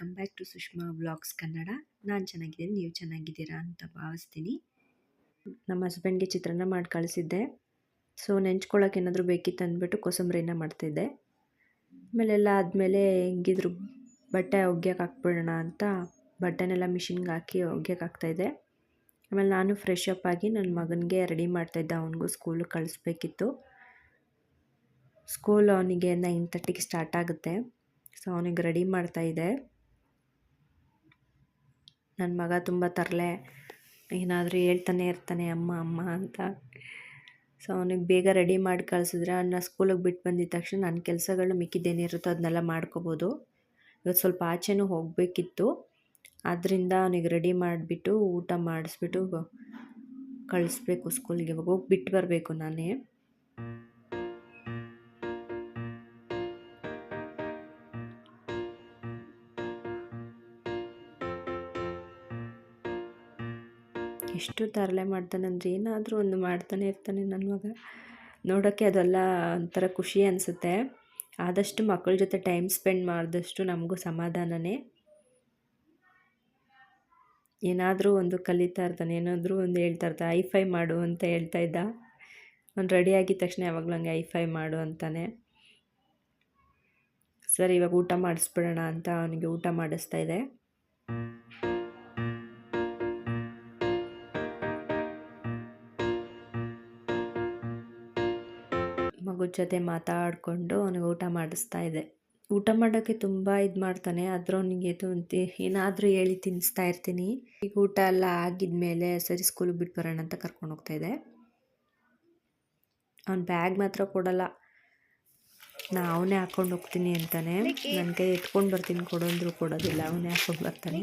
Welcome back to Sushma vlogs Kannada. ನಾನು ಚೆನ್ನಾಗಿದ್ದೀನಿ, ನೀವು ಚೆನ್ನಾಗಿದ್ದೀರಾ ಅಂತ ಭಾವಿಸ್ತೀನಿ. ನಮ್ಮ ಹಸ್ಬೆಂಡ್ಗೆ ಚಿತ್ರಾನ್ನ ಮಾಡಿ ಕಳಿಸಿದ್ದೆ. ಸೊ ನೆಂಚ್ಕೊಳ್ಳೋಕೆ ಏನಾದರೂ ಬೇಕಿತ್ತು ಅಂದ್ಬಿಟ್ಟು ಕೋಸಂಬರಿನ ಮಾಡ್ತಿದ್ದೆ. ಆಮೇಲೆಲ್ಲ ಆದಮೇಲೆ ಹೆಂಗಿದ್ರು, ಬಟ್ಟೆ ಒಗ್ಯಕ್ಕೆ ಹಾಕ್ಬಿಡೋಣ ಅಂತ ಬಟ್ಟೆನೆಲ್ಲ ಮಿಷಿನ್ಗೆ ಹಾಕಿ ಒಗ್ಯಕ್ಕೆ ಹಾಕ್ತಾಯಿದ್ದೆ ಆಮೇಲೆ ನಾನು ಫ್ರೆಶ್ ಅಪ್ ಆಗಿ ನನ್ನ ಮಗನಿಗೆ ರೆಡಿ ಮಾಡ್ತಾಯಿದ್ದೆ ಅವನಿಗೂ ಸ್ಕೂಲಿಗೆ ಕಳಿಸ್ಬೇಕಿತ್ತು. ಸ್ಕೂಲ್ ಅವನಿಗೆ ನೈನ್ ತರ್ಟಿಗೆ ಸ್ಟಾರ್ಟ್ ಆಗುತ್ತೆ. ಸೊ ಅವನಿಗೆ ರೆಡಿ ಮಾಡ್ತಾಯಿದ್ದೆ ನನ್ನ ಮಗ ತುಂಬ ತರಲೆ. ಏನಾದರೂ ಹೇಳ್ತಾನೆ ಇರ್ತಾನೆ, ಅಮ್ಮ ಅಮ್ಮ ಅಂತ. ಸೊ ಅವನಿಗೆ ಬೇಗ ರೆಡಿ ಮಾಡಿ ಕಳಿಸಿದ್ರೆ ಅವನ್ನ ಸ್ಕೂಲಿಗೆ ಬಿಟ್ಟು ಬಂದಿದ್ದ ತಕ್ಷಣ ನನ್ನ ಕೆಲಸಗಳು ಮಿಕ್ಕಿದ್ದೇನಿರುತ್ತೋ ಅದನ್ನೆಲ್ಲ ಮಾಡ್ಕೋಬೋದು. ಇವತ್ತು ಸ್ವಲ್ಪ ಆಚೆನೂ ಹೋಗಬೇಕಿತ್ತು. ಆದ್ದರಿಂದ ಅವನಿಗೆ ರೆಡಿ ಮಾಡಿಬಿಟ್ಟು ಊಟ ಮಾಡಿಸ್ಬಿಟ್ಟು ಕಳಿಸ್ಬೇಕು ಸ್ಕೂಲಿಗೆ ಇವಾಗ ಹೋಗಿ ಬಿಟ್ಟು ಬರಬೇಕು ನಾನೇ. ಎಷ್ಟು ತರಲೆ ಮಾಡ್ತಾನಂದ್ರೆ ಏನಾದರೂ ಒಂದು ಮಾಡ್ತಾನೆ ಇರ್ತಾನೆ ನನ್ನ ಮಗ. ನೋಡೋಕ್ಕೆ ಅದೆಲ್ಲ ಒಂಥರ ಖುಷಿ ಅನಿಸುತ್ತೆ. ಆದಷ್ಟು ಮಕ್ಕಳ ಜೊತೆ ಟೈಮ್ ಸ್ಪೆಂಡ್ ಮಾಡಿದಷ್ಟು ನಮಗೂ ಸಮಾಧಾನನೇ. ಏನಾದರೂ ಒಂದು ಕಲಿತಾ ಇರ್ತಾನೆ, ಏನಾದರೂ ಒಂದು ಹೇಳ್ತಾ ಇರ್ತಾನೆ ಐಫೈ ಮಾಡು ಅಂತ ಹೇಳ್ತಾ ಇದ್ದ. ಅವ್ನು ರೆಡಿ ಆಗಿದ ತಕ್ಷಣ ಯಾವಾಗಲೂ ಹಂಗೆ ಐಫೈ ಮಾಡು ಅಂತಾನೆ. ಸರಿ, ಇವಾಗ ಊಟ ಮಾಡಿಸ್ಬಿಡೋಣ ಅಂತ ಅವನಿಗೆ ಊಟ ಮಾಡಿಸ್ತಾ ಇದೆ ಮಗು ಜೊತೆ ಮಾತಾಡಿಕೊಂಡು ಅವನಿಗೆ ಊಟ ಮಾಡಿಸ್ತಾ ಇದೆ ಊಟ ಮಾಡೋಕ್ಕೆ ತುಂಬ ಇದು ಮಾಡ್ತಾನೆ. ಆದರೂ ಅವನಿಗೆ ಇದು ಏನಾದರೂ ಹೇಳಿ ತಿನ್ನಿಸ್ತಾ ಇರ್ತೀನಿ. ಈಗ ಊಟ ಎಲ್ಲ ಆಗಿದ್ಮೇಲೆ ಸರಿ ಸ್ಕೂಲಿಗೆ ಬಿಟ್ಟು ಬರೋಣ ಅಂತ ಕರ್ಕೊಂಡು ಹೋಗ್ತಾ ಇದೆ ಅವ್ನ ಬ್ಯಾಗ್ ಮಾತ್ರ ಕೊಡಲ್ಲ. ನಾ ಅವನೇ ಹಾಕ್ಕೊಂಡು ಹೋಗ್ತೀನಿ ಅಂತಾನೆ. ನನ್ನ ಕೈ ಎತ್ಕೊಂಡು ಬರ್ತೀನಿ ಕೊಡೋಂದ್ರು ಕೊಡೋದಿಲ್ಲ. ಅವನೇ ಹಾಕ್ಕೊಂಡು ಬರ್ತಾನೆ.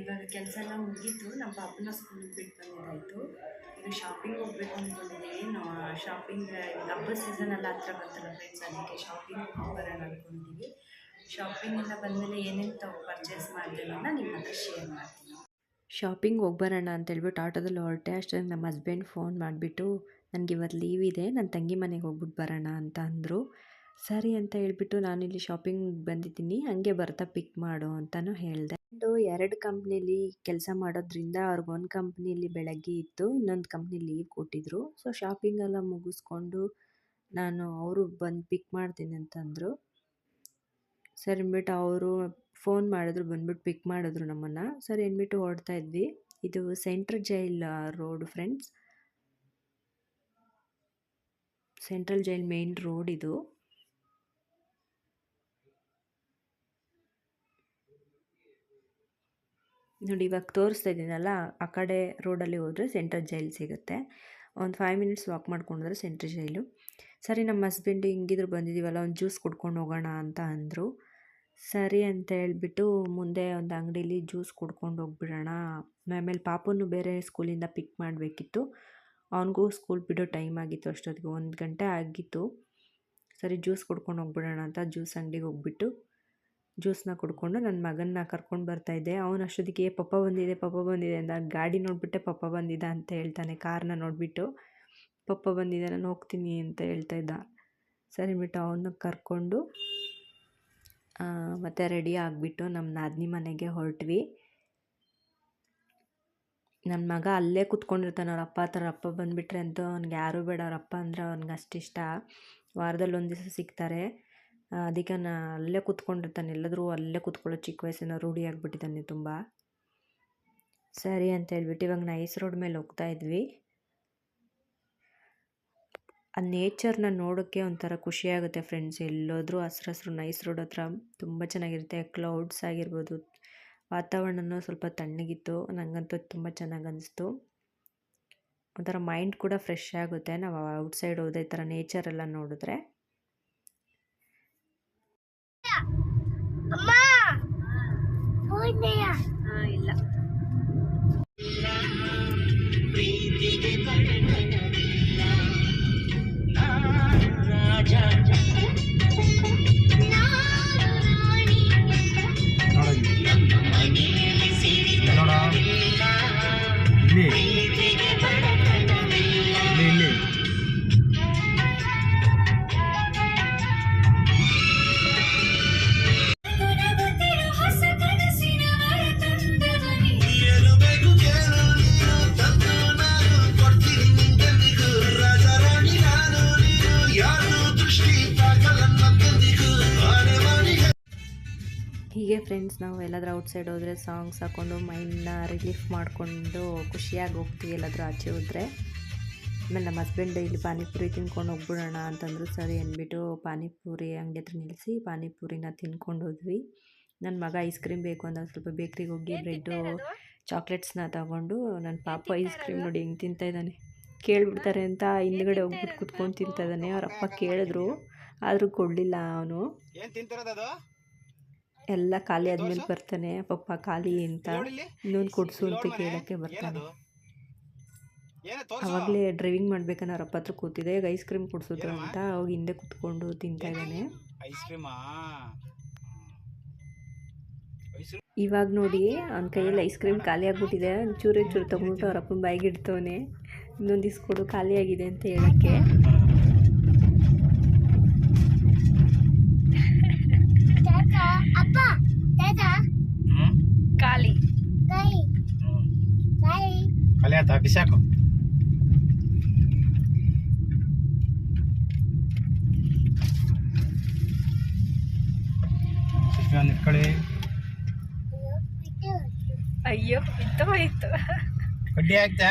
ಇವಾಗ ಕೆಲಸ ಎಲ್ಲ ಮುಗೀತು, ನಮ್ಮ ಪಾಪನ ಸ್ಕೂಲಿಗೆ ಬಿಟ್ಟು ಬಂದಿದ್ದಾಯಿತು. ಈಗ ಶಾಪಿಂಗ್ ಹೋಗ್ಬೇಕು ಅಂದ್ಕೊಂಡಿದ್ದೀನಿ ನಾವು ಶಾಪಿಂಗ್ ಹಬ್ಬದ ಸೀಸನ್ ಎಲ್ಲ ಹತ್ರ ಬರ್ತಲ್ಲ ಫ್ರೆಂಡ್ಸ್ ಅದಕ್ಕೆ ಶಾಪಿಂಗ್ ಬರೋಣ ಅಂದ್ಕೊಂಡಿದ್ದೀವಿ ಎಲ್ಲ ಬಂದಮೇಲೆ ಏನೇನು ತಗೋ ಪರ್ಚೇಸ್ ಮಾಡ್ತೀನಿ ಅಂತ ನಿಮ್ಮ ಹತ್ರ ಶೇರ್ ಮಾಡ್ತೀನಿ. ಶಾಪಿಂಗ್ ಹೋಗ್ಬರೋಣ ಅಂತೇಳ್ಬಿಟ್ಟು ಆಟೋದಲ್ಲಿ ಹೊರಟೆ. ಅಷ್ಟೊಂದು ನಮ್ಮ ಹಸ್ಬೆಂಡ್ ಫೋನ್ ಮಾಡಿಬಿಟ್ಟು, ನನಗೆ ಇವತ್ತು ಲೀವ್ ಇದೆ. ನನ್ನ ತಂಗಿ ಮನೆಗೆ ಹೋಗ್ಬಿಟ್ಟು ಬರೋಣ ಅಂತ ಅಂದರು. ಸರಿ ಅಂತ ಹೇಳ್ಬಿಟ್ಟು ನಾನಿಲ್ಲಿ ಶಾಪಿಂಗ್ ಬಂದಿದ್ದೀನಿ, ಹಂಗೆ ಬರ್ತಾ ಪಿಕ್ ಮಾಡು ಅಂತಲೂ ಹೇಳಿದೆ. ಒಂದು ಎರಡು ಕಂಪ್ನಿಲಿ ಕೆಲಸ ಮಾಡೋದ್ರಿಂದ ಅವ್ರಿಗೊಂದು ಕಂಪ್ನಿಲಿ ಬೆಳಗ್ಗೆ ಇತ್ತು ಇನ್ನೊಂದು ಕಂಪ್ನಿ ಲೀವ್ ಕೊಟ್ಟಿದ್ರು. ಸೊ, ಶಾಪಿಂಗ್ ಎಲ್ಲ ಮುಗಿಸ್ಕೊಂಡು ನಾನು ಅವರು ಬಂದು ಪಿಕ್ ಮಾಡ್ತೀನಿ ಅಂತಂದರು. ಸರಿ ಅಂದ್ಬಿಟ್ಟು ಅವರು ಫೋನ್ ಮಾಡಿದ್ರು, ಬಂದ್ಬಿಟ್ಟು ಪಿಕ್ ಮಾಡಿದ್ರು ನಮ್ಮನ್ನು. ಸರಿ ಅಂದ್ಬಿಟ್ಟು ಓಡ್ತಾ ಇದ್ವಿ. ಇದು central jail road friends. Central jail main road ಇದು. ನೋಡಿ, ಇವಾಗ ತೋರಿಸ್ತಾ ಇದ್ದೀನಲ್ಲ ಆ ಕಡೆ ರೋಡಲ್ಲಿ ಹೋದರೆ ಸೆಂಟ್ರಲ್ ಜೈಲ್ ಸಿಗುತ್ತೆ. ಒಂದು ಫೈವ್ ಮಿನಿಟ್ಸ್ ವಾಕ್ ಮಾಡ್ಕೊಂಡ್ರೆ ಸೆಂಟ್ರಲ್ ಜೈಲು. ಸರಿ, ನಮ್ಮ ಹಸ್ಬೆಂಡ್ ಹಿಂಗಿದ್ರು ಬಂದಿದ್ದೀವಲ್ಲ ಒಂದು ಜ್ಯೂಸ್ ಕುಡ್ಕೊಂಡು ಹೋಗೋಣ ಅಂತ ಅಂದರು. ಸರಿ ಅಂತ ಹೇಳ್ಬಿಟ್ಟು ಮುಂದೆ ಒಂದು ಅಂಗಡೀಲಿ ಜ್ಯೂಸ್ ಕುಡ್ಕೊಂಡು ಹೋಗ್ಬಿಡೋಣ. ಆಮೇಲೆ ಪಾಪನ್ನು ಬೇರೆ ಸ್ಕೂಲಿಂದ ಪಿಕ್ ಮಾಡಬೇಕಿತ್ತು. ಅವನಿಗೂ ಸ್ಕೂಲ್ ಬಿಡೋ ಟೈಮ್ ಆಗಿತ್ತು ಅಷ್ಟೊತ್ತಿಗೆ, ಒಂದು ಗಂಟೆ ಆಗಿತ್ತು. ಸರಿ ಜ್ಯೂಸ್ ಕುಡ್ಕೊಂಡು ಹೋಗ್ಬಿಡೋಣ ಅಂತ ಜ್ಯೂಸ್ ಅಂಗಡಿಗೆ ಹೋಗ್ಬಿಟ್ಟು ಜ್ಯೂಸನ್ನ ಕುಡ್ಕೊಂಡು ನನ್ನ ಮಗನ್ನ ಕರ್ಕೊಂಡು ಬರ್ತಾಯಿದ್ದೆ ಅವನು ಅಷ್ಟೊತ್ತಿಗೆ, ಪಪ್ಪ ಬಂದಿದೆ ಪಪ್ಪ ಬಂದಿದೆ ಅಂತ ಗಾಡಿ ನೋಡಿಬಿಟ್ಟೆ, ಪಪ್ಪ ಬಂದಿದ್ದ ಅಂತ ಹೇಳ್ತಾನೆ. ಕಾರ್ನ ನೋಡಿಬಿಟ್ಟು, ಪಪ್ಪ ಬಂದಿದೆ, ನಾನು ಹೋಗ್ತೀನಿ ಅಂತ ಹೇಳ್ತಾ ಇದ್ದ. ಸರಿ ಬಿಟ್ಟು ಅವನ್ನ ಕರ್ಕೊಂಡು ಮತ್ತು ರೆಡಿ ಆಗಿಬಿಟ್ಟು ನಮ್ಮ ನಾದಿನಿ ಮನೆಗೆ ಹೊರಟ್ವಿ. ನನ್ನ ಮಗ ಅಲ್ಲೇ ಕುತ್ಕೊಂಡಿರ್ತಾನೆ. ಅವ್ರ ಅಪ್ಪ ಥರ ಅಪ್ಪ ಬಂದುಬಿಟ್ರೆ ಅಂತೂ ಅವ್ನಿಗೆ ಯಾರೂ ಬೇಡ. ಅವ್ರ ಅಪ್ಪ ಅಂದರೆ ಅವ್ನಿಗೆ ಅಷ್ಟಿಷ್ಟ. ವಾರದಲ್ಲಿ ಒಂದು ದಿವಸ ಸಿಗ್ತಾರೆ. ಅದಕ್ಕೆ ನಾ ಅಲ್ಲೇ ಕೂತ್ಕೊಂಡಿರ್ತಾನೆ. ಎಲ್ಲಾದರೂ ಅಲ್ಲೇ ಕೂತ್ಕೊಳ್ಳೋ ಚಿಕ್ಕ ವಯಸ್ಸಿನ ರೂಢಿ ಆಗಿಬಿಟ್ಟಿದ್ದಾನೆ ತುಂಬ. ಸರಿ ಅಂತ ಹೇಳ್ಬಿಟ್ಟು ಇವಾಗ ನೈಸ್ ರೋಡ್ ಮೇಲೆ ಹೋಗ್ತಾ ಇದ್ವಿ. ಆ ನೇಚರ್ನ ನೋಡೋಕ್ಕೆ ಒಂಥರ ಖುಷಿಯಾಗುತ್ತೆ ಫ್ರೆಂಡ್ಸ್ ಎಲ್ಲೋದ್ರೂ ಹಸ್ರು ಹಸ್ರು ನೈಸ್ ರೋಡ್ ಹತ್ರ ತುಂಬ ಚೆನ್ನಾಗಿರುತ್ತೆ. ಕ್ಲೌಡ್ಸ್ ಆಗಿರ್ಬೋದು, ವಾತಾವರಣನೂ ಸ್ವಲ್ಪ ತಣ್ಣಗಿತ್ತು. ನನಗಂತೂ ತುಂಬ ಚೆನ್ನಾಗಿ ಅನಿಸ್ತು. ಒಂಥರ ಮೈಂಡ್ ಕೂಡ ಫ್ರೆಶ್ ಆಗುತ್ತೆ. ನಾವು ಔಟ್ಸೈಡ್ ಹೋದೆ ಈ ಥರ ನೇಚರೆಲ್ಲ ನೋಡಿದ್ರೆ. ಇಲ್ಲ. ಫ್ರೆಂಡ್ಸ್ ನಾವು ಎಲ್ಲಾದರೂ ಔಟ್ಸೈಡ್ ಹೋದರೆ ಸಾಂಗ್ಸ್ ಹಾಕ್ಕೊಂಡು ಮೈಂಡನ್ನ ರಿಲೀಫ್ ಮಾಡಿಕೊಂಡು ಖುಷಿಯಾಗಿ ಹೋಗ್ತೀವಿ ಎಲ್ಲಾದರೂ ಆಚೆ ಹೋದರೆ. ಆಮೇಲೆ ನಮ್ಮ ಹಸ್ಬೆಂಡ್ ಇಲ್ಲಿ ಪಾನಿಪುರಿ ತಿನ್ಕೊಂಡು ಹೋಗ್ಬಿಡೋಣ ಅಂತಂದ್ರು ಸರಿ ಅಂದ್ಬಿಟ್ಟು ಪಾನಿಪುರಿ ಅಂಗಡಿ ಹತ್ರ ನಿಲ್ಲಿಸಿ ಪಾನಿಪುರಿನ ತಿನ್ಕೊಂಡು ಹೋದ್ವಿ. ನನ್ನ ಮಗ ಐಸ್ ಕ್ರೀಮ್ ಬೇಕು ಅಂದಾಗ ಸ್ವಲ್ಪ ಬೇಕ್ರಿಗೆ ಹೋಗಿ ಬ್ರೆಡ್ಡು ಚಾಕ್ಲೇಟ್ಸ್ನ ತಗೊಂಡು ನನ್ನ ಪಾಪ ಐಸ್ ಕ್ರೀಮ್ ನೋಡಿ ಹೆಂಗೆ ತಿಂತಾಯಿದ್ದಾನೆ ಕೇಳಿಬಿಡ್ತಾರೆ ಕೇಳ್ಬಿಡ್ತಾರೆ ಅಂತ ಹಿಂದ್ಗಡೆ ಹೋಗ್ಬಿಟ್ಟು ಕುತ್ಕೊಂಡು ತಿಂತಾಯಿದ್ದಾನೆ ಅವ್ರ ಅಪ್ಪ ಕೇಳಿದ್ರು. ಆದರೂ ಕೊಡಲಿಲ್ಲ ಅವನು. ಏನ್ ತಿಂತಿರೋದು ಎಲ್ಲ ಖಾಲಿ ಆದ್ಮೇಲೆ ಬರ್ತಾನೆ. ಪಪ್ಪ ಖಾಲಿ ಅಂತ ಇನ್ನೊಂದು ಕೊಡಿಸು ಅಂತ ಕೇಳೋಕ್ಕೆ ಬರ್ತಾನೆ. ಅವಾಗಲೇ ಡ್ರೈವಿಂಗ್ ಮಾಡ್ಬೇಕನ್ನ ಅವ್ರ ಅಪ್ಪ ಹತ್ರ ಕೂತಿದೆ. ಈಗ ಐಸ್ ಕ್ರೀಮ್ ಕೊಡಿಸಿದ್ರು ಅಂತ ಅವಾಗ ಹಿಂದೆ ಕುತ್ಕೊಂಡು ತಿಂತಾ ಇದ್ದಾನೆ. ಐಸ್ ಕ್ರೀಮಾ ಇವಾಗ ನೋಡಿ ಅವ್ನ ಕೈಯಲ್ಲಿ ಐಸ್ ಕ್ರೀಮ್ ಖಾಲಿ ಆಗ್ಬಿಟ್ಟಿದೆ. ಒಂಚೂರು ಚೂರು ತೊಗೊಂಡ್ಬಿಟ್ಟು ಅವ್ರ ಅಪ್ಪನ ಬಾಯಿಗೆ ಇಡ್ತವನೆ. ಇನ್ನೊಂದು ಇಸ್ಕೊಡು ಖಾಲಿ ಆಗಿದೆ ಅಂತ ಹೇಳೋಕ್ಕೆ. ಹ್ಮ್? ಖಾಲಿ ಖಾಲಿ ಆಯ್ತಾ? ಬಿಸಾಕು ಸುಷ್ಮಾ ನಿಂತ್ಕೊಳ್ಳಿ ಅಯ್ಯೋ ಬಿತ್ತು ಹೋಯ್ತು ಕಡ್ಡಿ ಹಾಕ್ತಾ?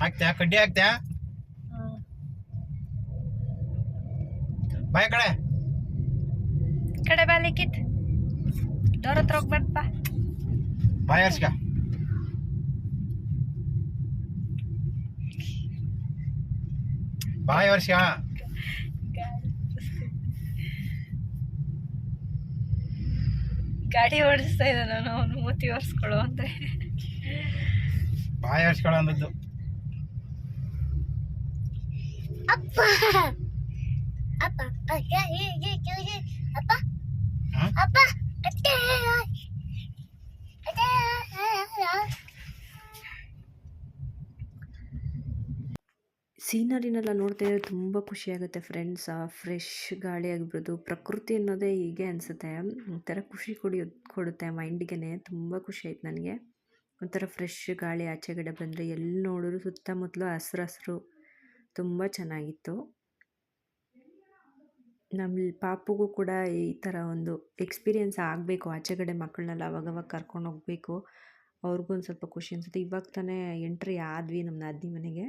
ಹಾಕ್ತಾ? ಕಡ್ಡಿ ಹಾಕ್ತಾ? ಬಾಯ್ ಕಡೆ. ಕಡೆ ಬಾಲಿಕ್ಕಿತ್ ಡೋರ್ ಹತ್ರ ಹೋಗ್ಬಾರ್ದಪ್ಪ ಬಾಯ್ ಹರ್ಸ್ಕ ಬಾಯ್ ಗಾಡಿ ಓಡಿಸ್ತಾ ಇದ್ದ ನಾನು ಅವನು ಮೂತಿ ಒರೆಸ್ಕೊಳ್ಳೋ ಅಂತ. ಬಾಯ್ ಹರ್ಸ್ಕೊಳ್ಳೋ ಅಂದದ್ದು. ಹ್ಮ್? ಸೀನರಿನೆಲ್ಲ ನೋಡ್ತಾ ಇದ್ರೆ ತುಂಬ ಖುಷಿಯಾಗುತ್ತೆ ಫ್ರೆಂಡ್ಸ್ ಫ್ರೆಶ್ ಗಾಳಿ ಆಗಿಬಿಡೋದು ಪ್ರಕೃತಿ ಅನ್ನೋದೇ ಹೀಗೆ ಅನಿಸುತ್ತೆ. ಒಂಥರ ಖುಷಿ ಕೊಡಿ ಕೊಡುತ್ತೆ ಮೈಂಡಿಗೆ ತುಂಬ ಖುಷಿ ಆಯ್ತು ನನಗೆ. ಒಂಥರ ಫ್ರೆಶ್ ಗಾಳಿ ಆಚೆಗಡೆ ಬಂದರೆ ಎಲ್ಲಿ ನೋಡಿದ್ರು ಸುತ್ತಮುತ್ತಲು ಹಸ್ರು ಹಸ್ರು. ತುಂಬ ಚೆನ್ನಾಗಿತ್ತು. ನಮ್ಮ ಪಾಪುಗೂ ಕೂಡ ಈ ಥರ ಒಂದು ಎಕ್ಸ್ಪೀರಿಯೆನ್ಸ್ ಆಗಬೇಕು. ಆಚೆಗಡೆ ಮಕ್ಕಳನ್ನೆಲ್ಲ ಅವಾಗವಾಗ ಕರ್ಕೊಂಡು ಹೋಗಬೇಕು. ಅವ್ರಿಗೂ ಒಂದು ಸ್ವಲ್ಪ ಖುಷಿ ಅನಿಸುತ್ತೆ. ಇವಾಗ ತಾನೇ ಎಂಟ್ರಿ ಆದ್ವಿ ನಮ್ಮ ನಾದಿನಿ ಮನೆಗೆ.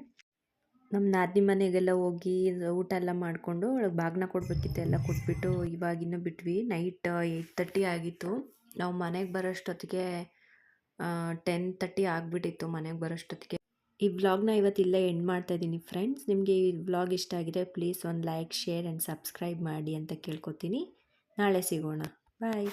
ನಮ್ಮ ನಾದಿನಿ ಮನೆಗೆಲ್ಲ ಹೋಗಿ ಊಟ ಎಲ್ಲ ಮಾಡಿಕೊಂಡು ಒಳಗೆ ಬಾಗಿನ ಕೊಡಬೇಕಿತ್ತು ಎಲ್ಲ ಕೊಟ್ಬಿಟ್ಟು ಇವಾಗಿನ್ನೂ ಬಿಟ್ವಿ. ನೈಟ್ ಏಯ್ಟ್ ತರ್ಟಿ ಆಗಿತ್ತು. ನಾವು ಮನೆಗೆ ಬರೋಷ್ಟೊತ್ತಿಗೆ ಟೆನ್ ತರ್ಟಿ ಆಗಿಬಿಟ್ಟಿತ್ತು ಮನೆಗೆ ಬರೋಷ್ಟೊತ್ತಿಗೆ. ಈ ವ್ಲಾಗ್ನ ಇವತ್ತಿಲ್ಲೇ ಎಂಡ್ ಮಾಡ್ತಾ ಇದ್ದೀನಿ ಫ್ರೆಂಡ್ಸ್ ನಿಮಗೆ ಈ ವ್ಲಾಗ್ ಇಷ್ಟ ಆಗಿದೆ ಪ್ಲೀಸ್ ಒಂದು ಲೈಕ್ ಶೇರ್ ಆ್ಯಂಡ್ ಸಬ್ಸ್ಕ್ರೈಬ್ ಮಾಡಿ ಅಂತ ಕೇಳ್ಕೊತೀನಿ. ನಾಳೆ ಸಿಗೋಣ. ಬಾಯ್